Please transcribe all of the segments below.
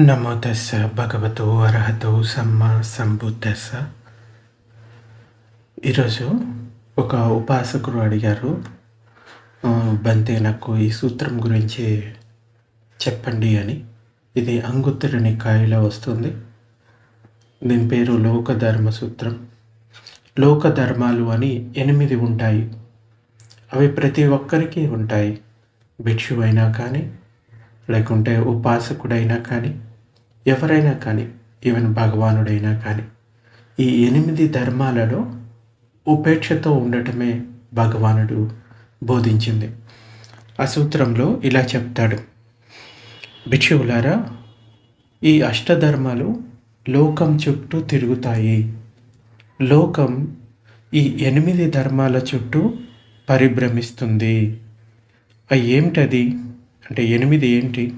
నమో తస్స భగవతో అర్హతో సమ్మ సంబుద్ధస్స. ఈరోజు ఒక ఉపాసకుడు అడిగారు బంతే నాకు ఈ సూత్రం గురించి చెప్పండి అని. ఇది అంగుత్తర నికాయలో వస్తుంది. దీని పేరు లోకధర్మ సూత్రం. లోక ధర్మాలు అని ఎనిమిది ఉంటాయి. అవి ప్రతి ఒక్కరికి ఉంటాయి. భిక్షువైనా కానీ లేకుంటే ఉపాసకుడైనా కానీ ఎవరైనా కానీ ఈవెన్ భగవానుడైనా కానీ ఈ ఎనిమిది ధర్మాలలో ఉపేక్షతో ఉండటమే భగవానుడు బోధించింది. ఆ సూత్రంలో ఇలా చెప్తాడు. భిక్షువులారా ఈ అష్టధర్మాలు లోకం చుట్టూ తిరుగుతాయి. లోకం ఈ ఎనిమిది ధర్మాల చుట్టూ పరిభ్రమిస్తుంది. అవి ఏమిటది అంటే ఎనిమిది ఏంటి?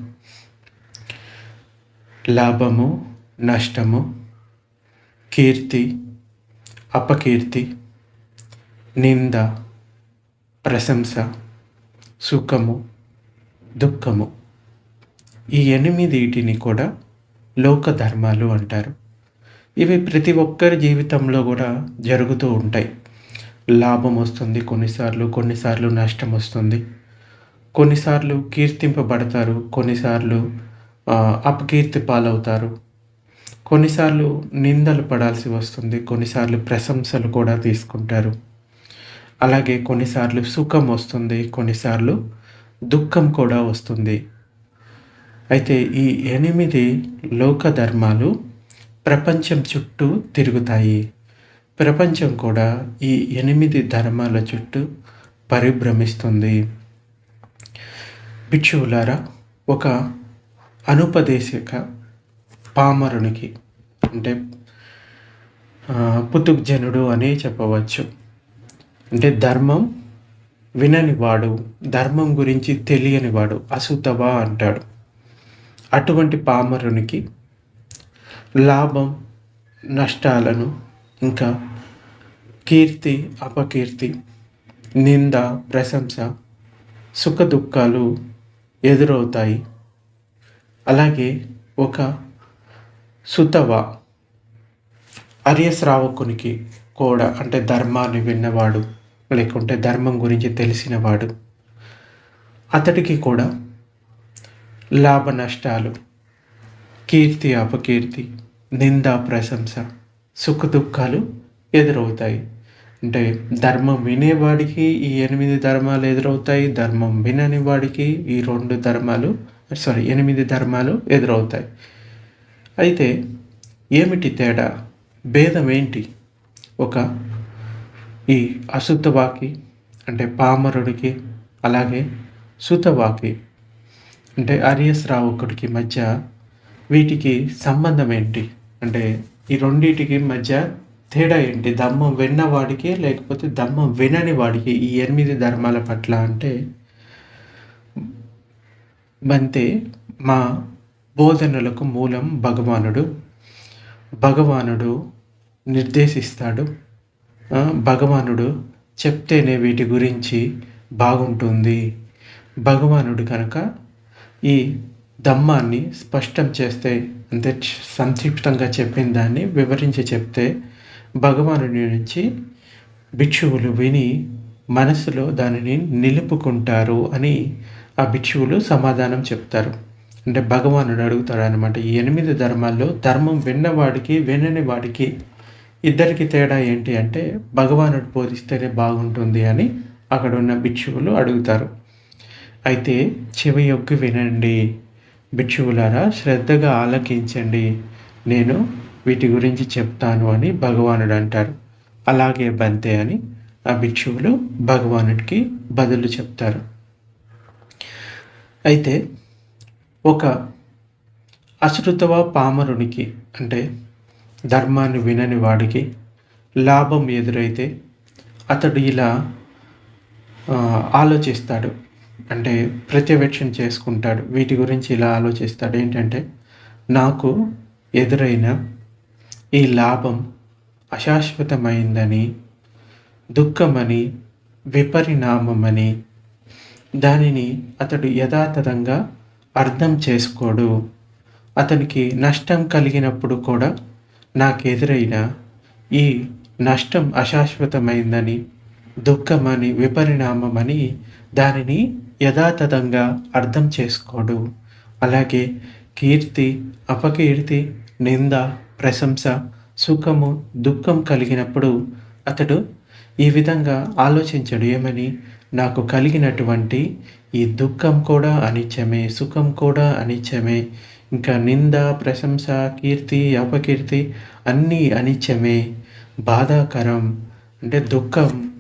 లాభము నష్టము కీర్తి అపకీర్తి నింద ప్రశంస సుఖము దుఃఖము. ఈ ఎనిమిదిటిని కూడా లోక ధర్మాలు అంటారు. ఇవి ప్రతి ఒక్కరి జీవితంలో కూడా జరుగుతూ ఉంటాయి. లాభం వస్తుంది కొన్నిసార్లు కొన్నిసార్లు నష్టం వస్తుంది. కొన్నిసార్లు కీర్తింపబడతారు కొన్నిసార్లు అపకీర్తి పాలవుతారు. కొన్నిసార్లు నిందలు పడాల్సి వస్తుంది. కొన్నిసార్లు ప్రశంసలు కూడా తీసుకుంటారు. అలాగే కొన్నిసార్లు సుఖం వస్తుంది. కొన్నిసార్లు దుఃఖం కూడా వస్తుంది. అయితే ఈ ఎనిమిది లోక ధర్మాలు ప్రపంచం చుట్టూ తిరుగుతాయి. ప్రపంచం కూడా ఈ ఎనిమిది ధర్మాల చుట్టూ పరిభ్రమిస్తుంది. భిక్షువులారా ఒక అనుపదేశక పామరునికి అంటే పుతుగ్జనుడు అని చెప్పవచ్చు. అంటే ధర్మం వినని వాడు ధర్మం గురించి తెలియని వాడు అసుతవా అంటాడు. అటువంటి పామరునికి లాభం నష్టాలను ఇంకా కీర్తి అపకీర్తి నింద ప్రశంస సుఖ దుఃఖాలు ఎదురవుతాయి. అలాగే ఒక సుతవ అర్యశ్రావకునికి కూడా అంటే ధర్మాన్ని విన్నవాడు లేకుంటే ధర్మం గురించి తెలిసినవాడు. అతడికి కూడా లాభ నష్టాలు కీర్తి అపకీర్తి నింద ప్రశంస సుఖ దుఃఖాలు ఎదురవుతాయి. అంటే ధర్మం వినేవాడికి ఈ ఎనిమిది ధర్మాలు ఎదురవుతాయి ధర్మం వినని వాడికి ఈ రెండు ధర్మాలు సారీ ఎనిమిది ధర్మాలు ఎదురవుతాయి. అయితే ఏమిటి తేడా? భేదం ఏంటి? ఒక ఈ అశుద్ధవాకి అంటే పామరుడికి అలాగే సుతవాకి అంటే ఆర్యశ్రావకుడికి మధ్య వీటికి సంబంధం ఏంటి? అంటే ఈ రెండింటికి మధ్య తేడా ఏంటి? దమ్మం విన్నవాడికి లేకపోతే దమ్మం వినని వాడికి ఈ ఎనిమిది ధర్మాల పట్ల అంటే బంతే మా బోధనలకు మూలం భగవానుడు. భగవానుడు నిర్దేశిస్తాడు. భగవానుడు చెప్తేనే వీటి గురించి బాగుంటుంది. భగవానుడు కనుక ఈ ధమ్మాన్ని స్పష్టం చేస్తే అంటే సంక్షిప్తంగా చెప్పిన దాన్ని వివరించి చెప్తే భగవానుడి నుంచి భిక్షువులు విని మనసులో దానిని నిలుపుకుంటారు అని ఆ భిక్షువులు సమాధానం చెప్తారు. అంటే భగవానుడు అడుగుతాడు అనమాట ఈ ఎనిమిది ధర్మాల్లో ధర్మం విన్నవాడికి వినని వాడికి ఇద్దరికి తేడా ఏంటి అంటే భగవానుడు బోధిస్తేనే బాగుంటుంది అని అక్కడ ఉన్న భిక్షువులు అడుగుతారు. అయితే చెవి యొక్క వినండి. భిక్షువులారా శ్రద్ధగా ఆలకించండి. నేను వీటి గురించి చెప్తాను అని భగవానుడు అంటారు. అలాగే బంతే అని ఆ భిక్షువులు భగవానుడికి బదులు చెప్తారు. అయితే ఒక అశ్రుతవ పామరునికి అంటే ధర్మాన్ని వినని వాడికి లాభం ఎదురైతే అతడు ఇలా ఆలోచిస్తాడు. అంటే ప్రత్యవేక్షణ చేసుకుంటాడు. వీటి గురించి ఇలా ఆలోచిస్తాడు. ఏంటంటే నాకు ఎదురైన ఈ లాభం అశాశ్వతమైందని దుఃఖమని విపరిణామమని దానిని అతడు యథాతథంగా అర్థం చేసుకోడు. అతనికి నష్టం కలిగినప్పుడు కూడా నాకు ఎదురైన ఈ నష్టం అశాశ్వతమైందని దుఃఖమని విపరిణామమని దానిని యథాతథంగా అర్థం చేసుకోడు. అలాగే కీర్తి అపకీర్తి నింద ప్రశంస సుఖము దుఃఖం కలిగినప్పుడు అతడు ఈ విధంగా ఆలోచించడు. ఏమని? నాకు కలిగినటువంటి ఈ దుఃఖం కూడా అనిత్యమే సుఖం కూడా అనిత్యమే ఇంకా నింద ప్రశంస కీర్తి అపకీర్తి అన్నీ అనిత్యమే బాధాకరం. అంటే దుఃఖం.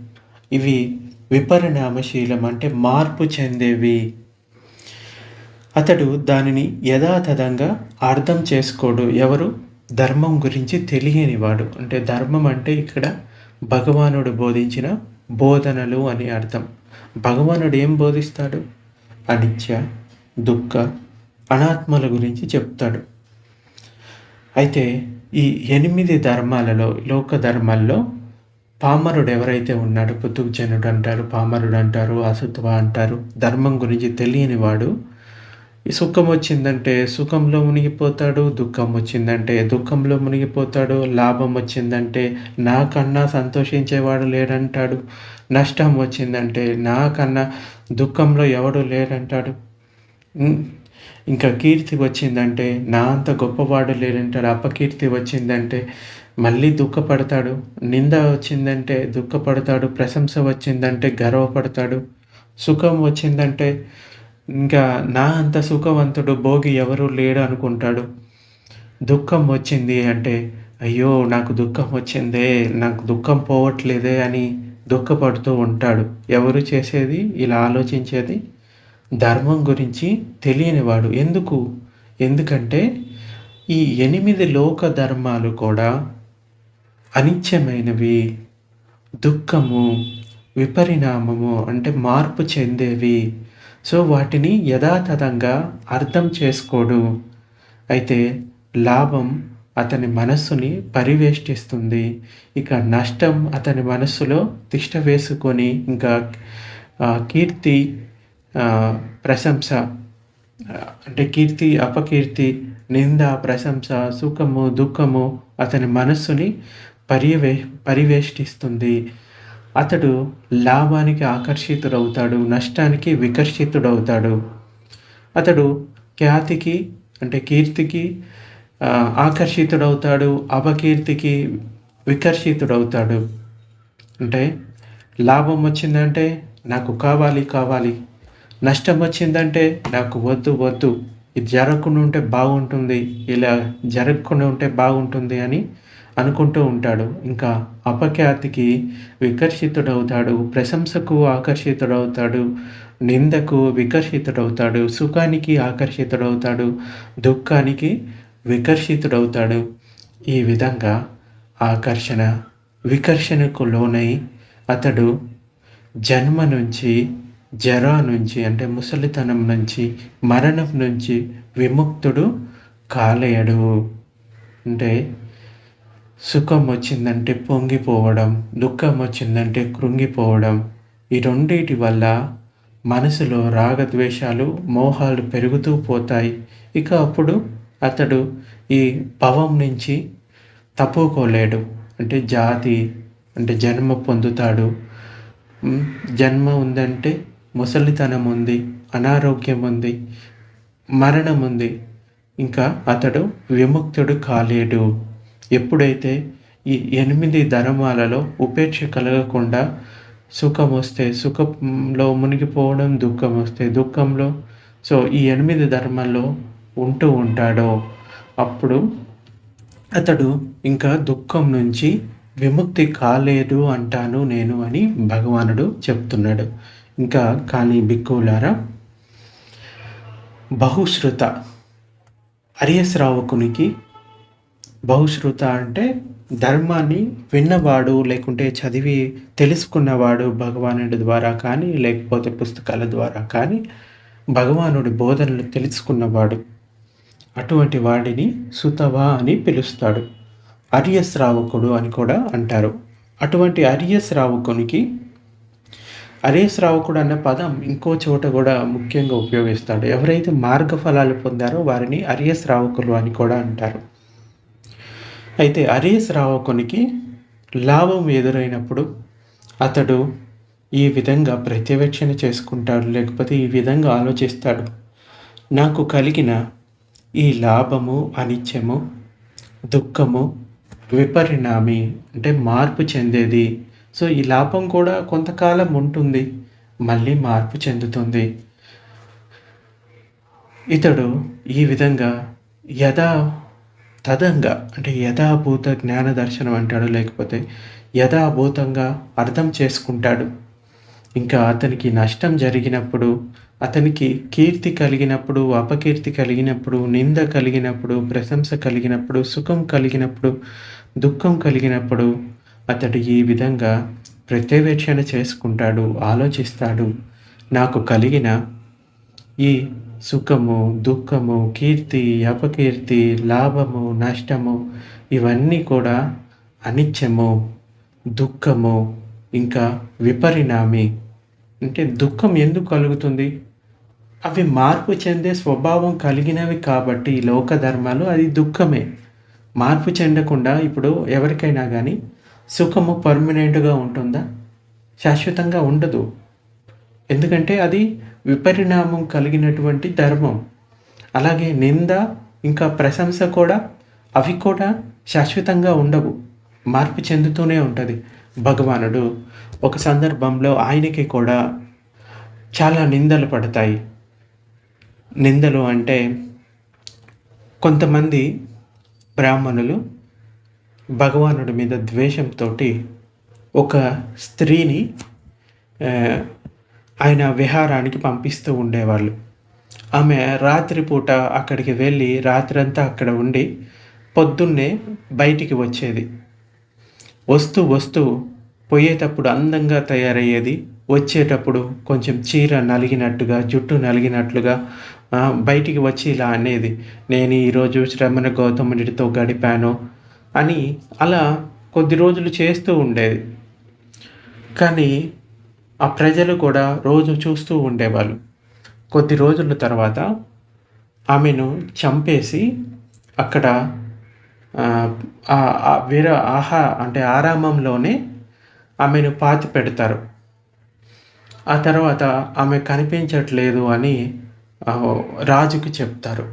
ఇవి విపరిణామశీలం. అంటే మార్పు చెందేవి. అతడు దానిని యథాతథంగా అర్థం చేసుకోడు. ఎవరు? ధర్మం గురించి తెలియనివాడు. అంటే ధర్మం అంటే ఇక్కడ భగవానుడు బోధించిన బోధనలు అని అర్థం. భగవానుడు ఏం బోధిస్తాడు? అనిత్య దుఃఖ అనాత్మల గురించి చెప్తాడు. అయితే ఈ ఎనిమిది ధర్మాలలో లోక ధర్మాల్లో పామరుడు ఎవరైతే ఉన్నాడో పుతుగ్జనుడు అంటారు పామరుడు అంటారు అసత్వ అంటారు ధర్మం గురించి తెలియని వాడు ఈ సుఖం వచ్చిందంటే సుఖంలో మునిగిపోతాడు దుఃఖం వచ్చిందంటే దుఃఖంలో మునిగిపోతాడు లాభం వచ్చిందంటే నాకన్నా సంతోషించేవాడు లేడంటాడు నష్టం వచ్చిందంటే నాకన్నా దుఃఖంలో ఎవడు లేడంటాడు? ఇంకా కీర్తి వచ్చిందంటే నా అంత గొప్పవాడు లేడంటాడు అపకీర్తి వచ్చిందంటే మళ్ళీ దుఃఖపడతాడు నింద వచ్చిందంటే దుఃఖపడతాడు ప్రశంస వచ్చిందంటే గర్వపడతాడు సుఖం వచ్చిందంటే ఇంకా నా అంత సుఖవంతుడు భోగి ఎవరు లేడు అనుకుంటాడు దుఃఖం వచ్చింది అంటే అయ్యో నాకు దుఃఖం వచ్చిందే నాకు దుఃఖం పోవట్లేదే అని దుఃఖపడుతూ ఉంటాడు. ఎవరు చేసేది? ఇలా ఆలోచించేది? ధర్మం గురించి తెలియనివాడు. ఎందుకు? ఎందుకంటే ఈ ఎనిమిది లోక ధర్మాలు కూడా అనిత్యమైనవి. దుఃఖము విపరిణామము అంటే మార్పు చెందేవి. సో వాటిని యథాతథంగా అర్థం చేసుకోడు. అయితే లాభం అతని మనస్సుని పరివేష్టిస్తుంది. ఇక నష్టం అతని మనస్సులో తిష్ట వేసుకొని ఇంకా కీర్తి ప్రశంస అంటే కీర్తి అపకీర్తి నింద ప్రశంస సుఖము దుఃఖము అతని మనస్సుని పర్యవే పరివేష్టిస్తుంది. అతడు లాభానికి ఆకర్షితుడవుతాడు నష్టానికి వికర్షితుడవుతాడు. అతడు ఖ్యాతికి అంటే కీర్తికి ఆకర్షితుడవుతాడు అపకీర్తికి వికర్షితుడవుతాడు. అంటే లాభం వచ్చిందంటే నాకు కావాలి కావాలి. నష్టం వచ్చిందంటే నాకు వద్దు వద్దు. ఇది జరగకుండా ఉంటే బాగుంటుంది ఇలా జరగకుండా ఉంటే బాగుంటుంది అని అనుకుంటూ ఉంటాడు. ఇంకా అపఖ్యాతికి వికర్షితుడవుతాడు. ప్రశంసకు ఆకర్షితుడవుతాడు. నిందకు వికర్షితుడవుతాడు. సుఖానికి ఆకర్షితుడవుతాడు. దుఃఖానికి వికర్షితుడవుతాడు. ఈ విధంగా ఆకర్షణ వికర్షణకు లోనై అతడు జన్మ నుంచి జరా నుంచి అంటే ముసలితనం నుంచి మరణం నుంచి విముక్తుడు కాలేయడు అంటే సుఖం వచ్చిందంటే పొంగిపోవడం దుఃఖం వచ్చిందంటే కృంగిపోవడం ఈ రెండింటి వల్ల మనసులో రాగద్వేషాలు మోహాలు పెరుగుతూ పోతాయి. ఇక అప్పుడు అతడు ఈ భవం నుంచి తప్పుకోలేడు. అంటే జాతి అంటే జన్మ పొందుతాడు. జన్మ ఉందంటే ముసలితనం ఉంది అనారోగ్యం ఉంది మరణం ఉంది. ఇంకా అతడు విముక్తుడు కాలేడు. ఎప్పుడైతే ఈ ఎనిమిది ధర్మాలలో ఉపేక్ష కలగకుండా సుఖం వస్తే సుఖంలో మునిగిపోవడం దుఃఖం వస్తే దుఃఖంలో సో ఈ ఎనిమిది ధర్మాల్లో ఉంటూ ఉంటాడో అప్పుడు అతడు ఇంకా దుఃఖం నుంచి విముక్తి కాలేదు అంటాను నేను అని భగవానుడు చెప్తున్నాడు. ఇంకా కానీ బిక్కులారా బహుశ్రుత అరియశ్రావకునికి బహుశ్రుత అంటే ధర్మాన్ని విన్నవాడు లేకుంటే చదివి తెలుసుకున్నవాడు భగవానుడి ద్వారా కానీ లేకపోతే పుస్తకాల ద్వారా కానీ భగవానుడి బోధనలు తెలుసుకున్నవాడు. అటువంటి వాడిని సుతవా అని పిలుస్తాడు. అర్యశ్రావకుడు అని కూడా అంటారు. అటువంటి అర్యశ్రావకునికి అర్యశ్రావకుడు అన్న పదం ఇంకో చోట కూడా ముఖ్యంగా ఉపయోగిస్తాడు. ఎవరైతే మార్గఫలాలు పొందారో వారిని అర్యశ్రావకులు అని కూడా అంటారు. అయితే అరియ రావకునికి లాభం ఎదురైనప్పుడు అతడు ఈ విధంగా ప్రత్యవేక్షణ చేసుకుంటాడు లేకపోతే ఈ విధంగా ఆలోచిస్తాడు. నాకు కలిగిన ఈ లాభము అనిత్యము దుఃఖము విపరిణామి అంటే మార్పు చెందేది. సో ఈ లాభం కూడా కొంతకాలం ఉంటుంది మళ్ళీ మార్పు చెందుతుంది. ఇతడు ఈ విధంగా యథా తదంగా అంటే యథాభూత జ్ఞాన దర్శనం అంటాడు లేకపోతే యథాభూతంగా అర్థం చేసుకుంటాడు. ఇంకా అతనికి నష్టం జరిగినప్పుడు అతనికి కీర్తి కలిగినప్పుడు అపకీర్తి కలిగినప్పుడు నింద కలిగినప్పుడు ప్రశంస కలిగినప్పుడు సుఖం కలిగినప్పుడు దుఃఖం కలిగినప్పుడు అతడు ఈ విధంగా ప్రత్యవేక్షణ చేసుకుంటాడు ఆలోచిస్తాడు. నాకు కలిగిన ఈ సుఖము దుఃఖము కీర్తి అపకీర్తి లాభము నష్టము ఇవన్నీ కూడా అనిత్యము దుఃఖము ఇంకా విపరిణామి. అంటే దుఃఖం ఎందుకు కలుగుతుంది? అవి మార్పు చెందే స్వభావం కలిగినవి కాబట్టి లోక ధర్మాలు అది దుఃఖమే. మార్పు చెందకుండా ఇప్పుడు ఎవరికైనా కానీ సుఖము పర్మనెంట్గా ఉంటుందా? శాశ్వతంగా ఉండదు. ఎందుకంటే అది విపరిణామం కలిగినటువంటి ధర్మం. అలాగే నింద ఇంకా ప్రశంస కూడా అవి కూడా శాశ్వతంగా ఉండవు. మార్పు చెందుతూనే ఉంటుంది. భగవానుడు ఒక సందర్భంలో ఆయనకి కూడా చాలా నిందలు పడతాయి. నిందలు అంటే కొంతమంది బ్రాహ్మణులు భగవానుడి మీద ద్వేషంతో ఒక స్త్రీని ఆయన విహారానికి పంపిస్తూ ఉండేవాళ్ళు. ఆమె రాత్రిపూట అక్కడికి వెళ్ళి రాత్రంతా అక్కడ ఉండి పొద్దున్నే బయటికి వచ్చేది. వస్తూ వస్తూ పోయేటప్పుడు అందంగా తయారయ్యేది. వచ్చేటప్పుడు కొంచెం చీర నలిగినట్టుగా జుట్టు నలిగినట్లుగా బయటికి వచ్చి ఇలా అనేది. నేను ఈరోజు శ్రమణ గౌతముడితో గడిపాను అని అలా కొద్ది రోజులు చేస్తూ ఉండేది. కానీ ఆ ప్రజలు కూడా రోజు చూస్తూ ఉండేవాళ్ళు. కొద్ది రోజుల తర్వాత ఆమెను చంపేసి అక్కడ వీర ఆహా అంటే ఆరామంలోనే ఆమెను పాతి పెడతారు. ఆ తర్వాత ఆమె కనిపించట్లేదు అని రాజుకి చెప్తారు.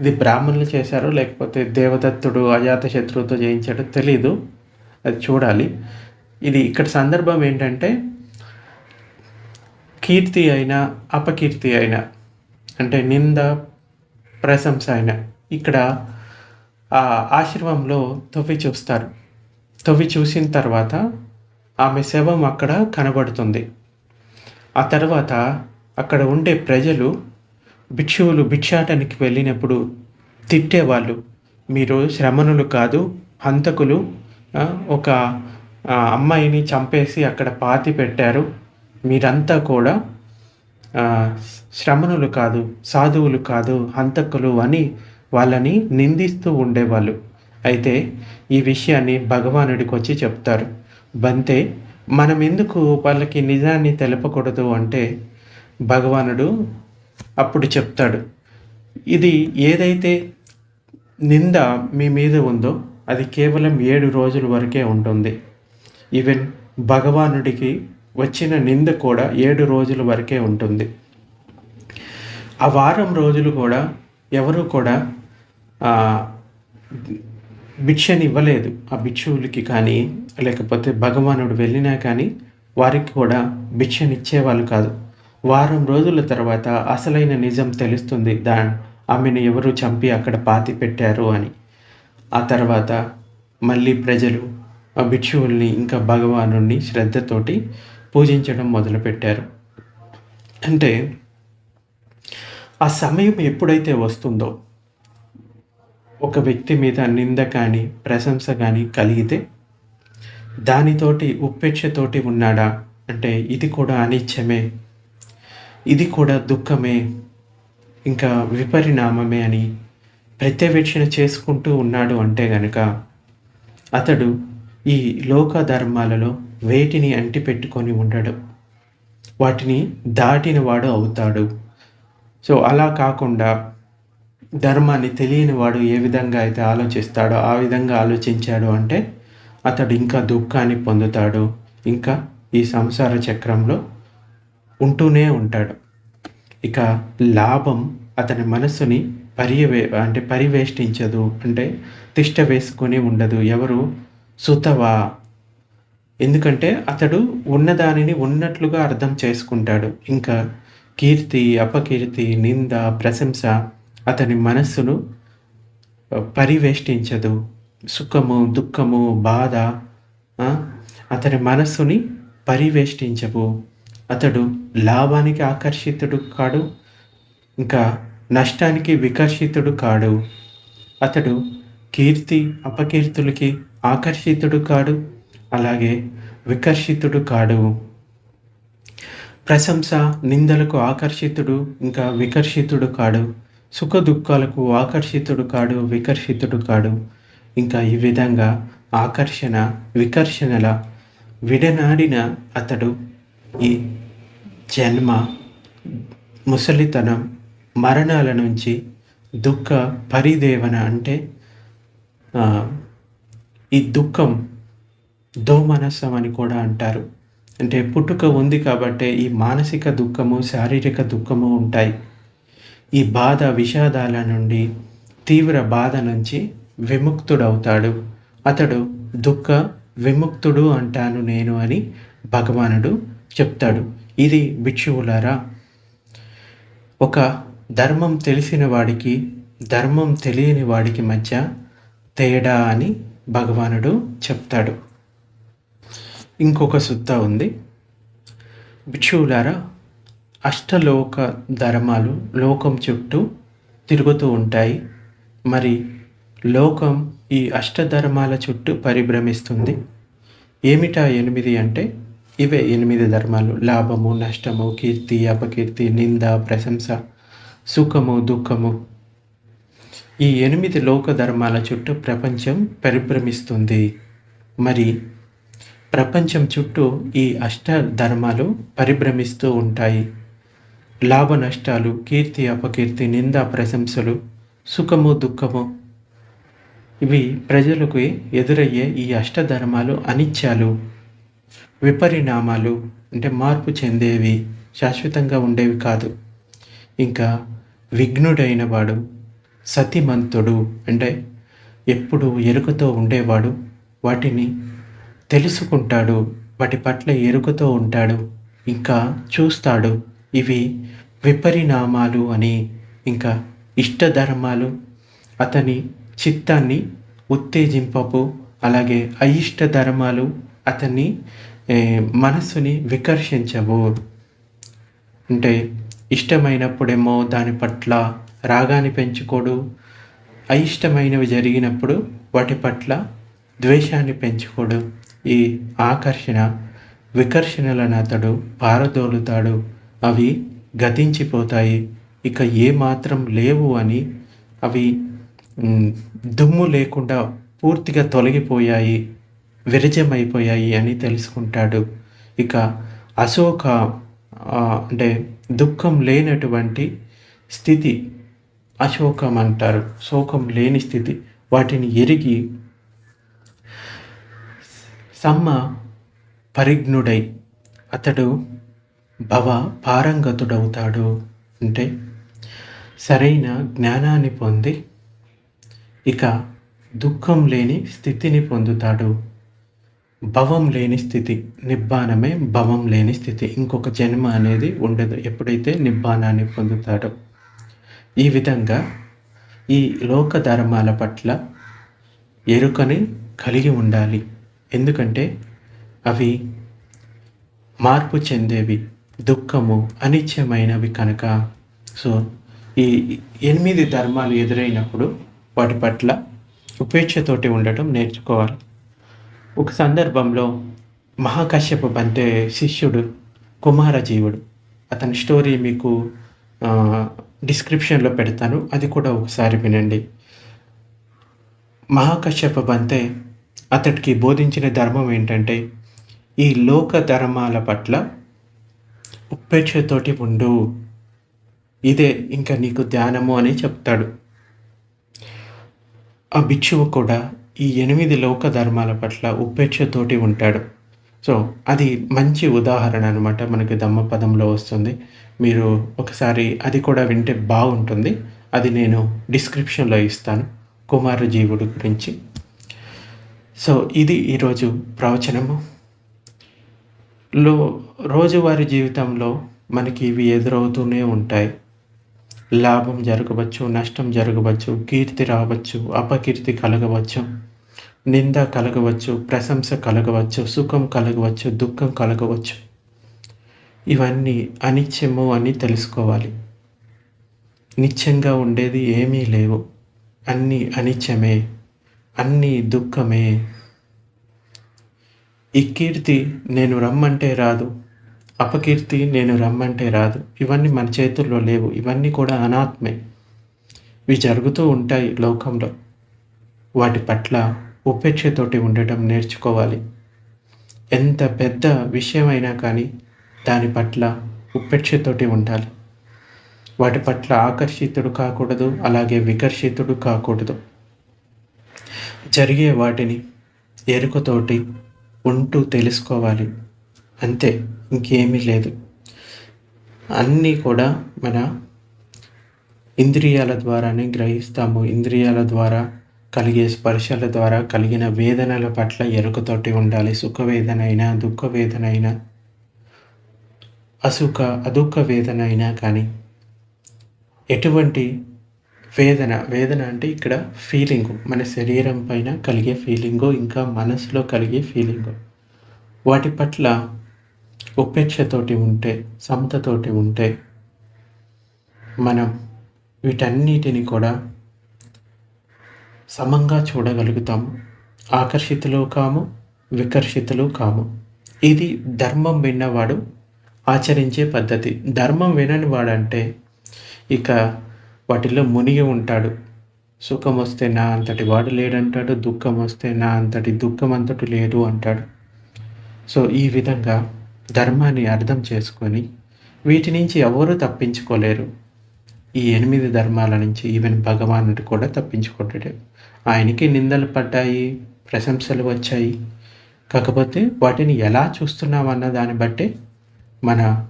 ఇది బ్రాహ్మణులు చేశారు లేకపోతే దేవదత్తుడు అజాత శత్రువుతో చేయించాడో తెలీదు. అది చూడాలి. ఇది ఇక్కడ సందర్భం ఏంటంటే కీర్తి అయినా అపకీర్తి అయినా అంటే నింద ప్రశంస అయినా ఇక్కడ ఆ ఆశ్రమంలో తవ్వి చూస్తారు. తవ్వి చూసిన తర్వాత ఆమె శవం అక్కడ కనబడుతుంది. ఆ తర్వాత అక్కడ ఉండే ప్రజలు భిక్షువులు భిక్షాటనికి వెళ్ళినప్పుడు తిట్టేవాళ్ళు. మీరు శ్రమణులు కాదు హంతకులు ఒక అమ్మాయిని చంపేసి అక్కడ పాతి పెట్టారు. మీరంతా కూడా శ్రమణులు కాదు సాధువులు కాదు హంతకులు అని వాళ్ళని నిందిస్తూ ఉండేవాళ్ళు. అయితే ఈ విషయాన్ని భగవానుడికి వచ్చి చెప్తారు. బంతే మనం ఎందుకు వాళ్ళకి నిజాన్ని తెలపకూడదు అంటే భగవానుడు అప్పుడు చెప్తాడు. ఇది ఏదైతే నింద మీ మీద ఉందో అది కేవలం ఏడు రోజుల వరకే ఉంటుంది. ఈవెన్ భగవానుడికి వచ్చిన నింద కూడా ఏడు రోజుల వరకే ఉంటుంది. ఆ వారం రోజులు కూడా ఎవరు కూడా భిక్షని ఇవ్వలేదు ఆ భిక్షువులకి కానీ లేకపోతే భగవానుడు వెళ్ళినా కానీ వారికి కూడా భిక్షనిచ్చేవాళ్ళు కాదు. వారం రోజుల తర్వాత అసలైన నిజం తెలుస్తుంది. దా ఆమెను ఎవరు చంపి అక్కడ పాతి పెట్టారు అని. ఆ తర్వాత మళ్ళీ ప్రజలు ఆ భిక్షువుల్ని ఇంకా భగవానుడిని శ్రద్ధతోటి పూజించడం మొదలుపెట్టారు. అంటే ఆ సమయం ఎప్పుడైతే వస్తుందో ఒక వ్యక్తి మీద నింద కానీ ప్రశంస కానీ కలిగితే దానితోటి ఉపేక్షతోటి ఉన్నాడా? అంటే ఇది కూడా అనిత్యమే ఇది కూడా దుఃఖమే ఇంకా విపరిణామమే అని ప్రత్యవేక్షణ చేసుకుంటూ ఉన్నాడు అంటే గనక అతడు ఈ లోక ధర్మాలలో వేటిని అంటిపెట్టుకొని ఉండడు వాటిని దాటిన వాడు అవుతాడు. సో అలా కాకుండా ధర్మాన్ని తెలియని వాడు ఏ విధంగా అయితే ఆలోచిస్తాడో ఆ విధంగా ఆలోచించాడు అంటే అతడు ఇంకా దుఃఖాన్ని పొందుతాడు. ఇంకా ఈ సంసార చక్రంలో ఉంటూనే ఉంటాడు. ఇక లాభం అతని మనస్సుని పర్యవే అంటే పరివేష్టించదు. అంటే తిష్ట వేసుకొని ఉండదు. ఎవరు సుతవా. ఎందుకంటే అతడు ఉన్నదానిని ఉన్నట్లుగా అర్థం చేసుకుంటాడు. ఇంకా కీర్తి అపకీర్తి నింద ప్రశంస అతని మనస్సును పరివేష్టించదు. సుఖము దుఃఖము బాధ అతని మనస్సుని పరివేష్టించవు. అతడు లాభానికి ఆకర్షితుడు కాడు ఇంకా నష్టానికి వికర్షితుడు కాడు. అతడు కీర్తి అపకీర్తులకి ఆకర్షితుడు కాడు అలాగే వికర్షితుడు కాడు. ప్రశంస నిందలకు ఆకర్షితుడు ఇంకా వికర్షితుడు కాడు. సుఖ దుఃఖాలకు ఆకర్షితుడు కాడు వికర్షితుడు కాడు. ఇంకా ఈ విధంగా ఆకర్షణ వికర్షణల విడనాడిన అతడు ఈ జన్మ ముసలితనం మరణాల నుంచి దుఃఖ పరిదేవన అంటే ఈ దుఃఖం దోమనస్సం అని కూడా అంటారు. అంటే పుట్టుక ఉంది కాబట్టి ఈ మానసిక దుఃఖము శారీరక దుఃఖము ఉంటాయి. ఈ బాధ విషాదాల నుండి తీవ్ర బాధ నుంచి విముక్తుడవుతాడు. అతడు దుఃఖ విముక్తుడు అంటాను నేను అని భగవానుడు చెప్తాడు. ఇది భిక్షువులారా ఒక ధర్మం తెలిసిన వాడికి ధర్మం తెలియని వాడికి మధ్య తేడా అని భగవానుడు చెప్తాడు. ఇంకొక సుత్త ఉంది. భిక్షువులారా అష్టలోక ధర్మాలు లోకం చుట్టూ తిరుగుతూ ఉంటాయి. మరి లోకం ఈ అష్టధర్మాల చుట్టూ పరిభ్రమిస్తుంది. ఏమిటా ఎనిమిది అంటే? ఇవే ఎనిమిది ధర్మాలు. లాభము నష్టము కీర్తి అపకీర్తి నింద ప్రశంస సుఖము దుఃఖము. ఈ ఎనిమిది లోక ధర్మాల చుట్టూ ప్రపంచం పరిభ్రమిస్తుంది. మరి ప్రపంచం చుట్టూ ఈ అష్ట ధర్మాలు పరిభ్రమిస్తూ ఉంటాయి. లాభ నష్టాలు కీర్తి అపకీర్తి నింద ప్రశంసలు సుఖము దుఃఖము ఇవి ప్రజలకు ఎదురయ్యే ఈ అష్టధర్మాలు అనిత్యాలు విపరిణామాలు అంటే మార్పు చెందేవి శాశ్వతంగా ఉండేవి కాదు. ఇంకా విఘ్నుడైన వాడు సతిమంతుడు అంటే ఎప్పుడు ఎరుకతో ఉండేవాడు వాటిని తెలుసుకుంటాడు వాటి పట్ల ఎరుకతో ఉంటాడు ఇంకా చూస్తాడు. ఇవి విపరిణామాలు అని ఇంకా ఇష్టధర్మాలు. అతని చిత్తాన్ని ఉత్తేజింపపు అలాగే అయిష్ట ధర్మాలు అతన్ని మనస్సుని వికర్షించవు. అంటే ఇష్టమైనప్పుడేమో దాని పట్ల రాగాన్ని పెంచుకోడు. అయిష్టమైనవి జరిగినప్పుడు వాటి పట్ల ద్వేషాన్ని పెంచుకోడు. ఈ ఆకర్షణ వికర్షణలను అతడు పారదోలుతాడు. అవి గతించిపోతాయి. ఇక ఏ మాత్రం లేవు అని అవి దుమ్ము లేకుండా పూర్తిగా తొలగిపోయాయి విరజమైపోయాయి అని తెలుసుకుంటాడు. ఇక అశోక అంటే దుఃఖం లేనటువంటి స్థితి అశోకం అంటారు. శోకం లేని స్థితి. వాటిని ఎరిగి సమ్మ పరిజ్ఞుడై అతడు భవ పారంగతుడవుతాడు అంటే సరైన జ్ఞానాన్ని పొంది ఇక దుఃఖం లేని స్థితిని పొందుతాడు. భవం లేని స్థితి. నిబ్బానమే భవం లేని స్థితి. ఇంకొక జన్మ అనేది ఉండదు. ఎప్పుడైతే నిబ్బానాన్ని పొందుతాడో ఈ విధంగా ఈ లోక ధర్మాల పట్ల ఎరుకని కలిగి ఉండాలి. ఎందుకంటే అవి మార్పు చెందేవి దుఃఖము అనిత్యమైనవి కనుక. సో ఈ ఎనిమిది ధర్మాలు ఎదురైనప్పుడు వాటి పట్ల ఉపేక్షతోటి ఉండటం నేర్చుకోవాలి. ఒక సందర్భంలో మహాకశ్యప బంతే శిష్యుడు కుమారజీవుడు. అతని స్టోరీ మీకు డిస్క్రిప్షన్లో పెడతాను అది కూడా ఒకసారి వినండి. మహాకశ్యప బంతే అతడికి బోధించిన ధర్మం ఏంటంటే ఈ లోక ధర్మాల పట్ల ఉపేక్షతోటి ఉండు. ఇదే ఇంకా నీకు ధ్యానము అని చెప్తాడు. ఆ భిక్షువు కూడా ఈ ఎనిమిది లోక ధర్మాల పట్ల ఉపేక్షతోటి ఉంటాడు. సో అది మంచి ఉదాహరణ అనమాట మనకి దమ్మపదంలో వస్తుంది. మీరు ఒకసారి అది కూడా వింటే బాగుంటుంది. అది నేను డిస్క్రిప్షన్లో ఇస్తాను కుమార జీవుడు గురించి. సో ఇది ఈరోజు ప్రవచనము. లో రోజువారీ జీవితంలో మనకి ఇవి ఎదురవుతూనే ఉంటాయి. లాభం జరగవచ్చు నష్టం జరగవచ్చు కీర్తి రావచ్చు అపకీర్తి కలగవచ్చు నింద కలగవచ్చు ప్రశంస కలగవచ్చు సుఖం కలగవచ్చు దుఃఖం కలగవచ్చు. ఇవన్నీ అనిత్యము అని తెలుసుకోవాలి. నిత్యంగా ఉండేది ఏమీ లేవు. అన్నీ అనిత్యమే అన్నీ దుఃఖమే. ఈ కీర్తి నేను రమ్మంటే రాదు అపకీర్తి నేను రమ్మంటే రాదు. ఇవన్నీ మన చేతుల్లో లేవు ఇవన్నీ కూడా అనాత్మే. ఇవి జరుగుతూ ఉంటాయి లోకంలో. వాటి పట్ల ఉపేక్షతోటి ఉండటం నేర్చుకోవాలి. ఎంత పెద్ద విషయమైనా కానీ దాని పట్ల ఉపేక్షతోటి ఉండాలి. వాటి పట్ల ఆకర్షితుడు కాకూడదు అలాగే వికర్షితుడు కాకూడదు. జరిగే వాటిని ఎరుకతోటి ఉంటూ తెలుసుకోవాలి. అంతే ఇంకేమీ లేదు. అన్నీ కూడా మన ఇంద్రియాల ద్వారానే గ్రహిస్తాము. ఇంద్రియాల ద్వారా కలిగే స్పర్శల ద్వారా కలిగిన వేదనల పట్ల ఎరుకతోటి ఉండాలి. సుఖ వేదన అయినా దుఃఖ వేదన అయినా అసుఖ అదుఖ వేదన అయినా కానీ ఎటువంటి వేదన వేదన అంటే ఇక్కడ ఫీలింగు మన శరీరం పైన కలిగే ఫీలింగు ఇంకా మనసులో కలిగే ఫీలింగు వాటి పట్ల ఉపేక్షతోటి ఉంటే సమతతోటి ఉంటే మనం వీటన్నిటిని కూడా సమంగా చూడగలుగుతాము. ఆకర్షితులు కాము వికర్షితులు కాము. ఇది ధర్మం విన్నవాడు ఆచరించే పద్ధతి. ధర్మం వినని వాడంటే ఇక వాటిల్లో మునిగి ఉంటాడు. సుఖం వస్తే నా అంతటి వాడు లేడంటాడు. దుఃఖం వస్తే నా అంతటి దుఃఖం అంతటి లేదు అంటాడు. సో ఈ విధంగా ధర్మాన్ని అర్థం చేసుకొని వీటి నుంచి ఎవరూ తప్పించుకోలేరు. ఈ ఎనిమిది ధర్మాల నుంచి ఈవెన్ భగవానుడు కూడా తప్పించుకుంటాడు. ఆయనకి నిందలు పడ్డాయి ప్రశంసలు వచ్చాయి. కాకపోతే వాటిని ఎలా చూస్తున్నాం అన్న దాన్ని బట్టి మన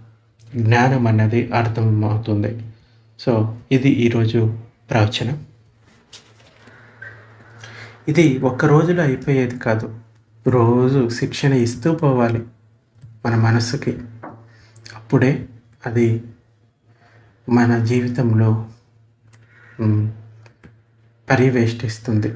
జ్ఞానం అన్నది అర్థమవుతుంది. సో ఇది ఈరోజు ప్రవచనం. ఇది ఒక్క రోజులో అయిపోయేది కాదు. రోజు శిక్షణ ఇస్తూ పోవాలి మన మనసుకి. అప్పుడే అది మన జీవితంలో పర్యవేష్టిస్తుంది.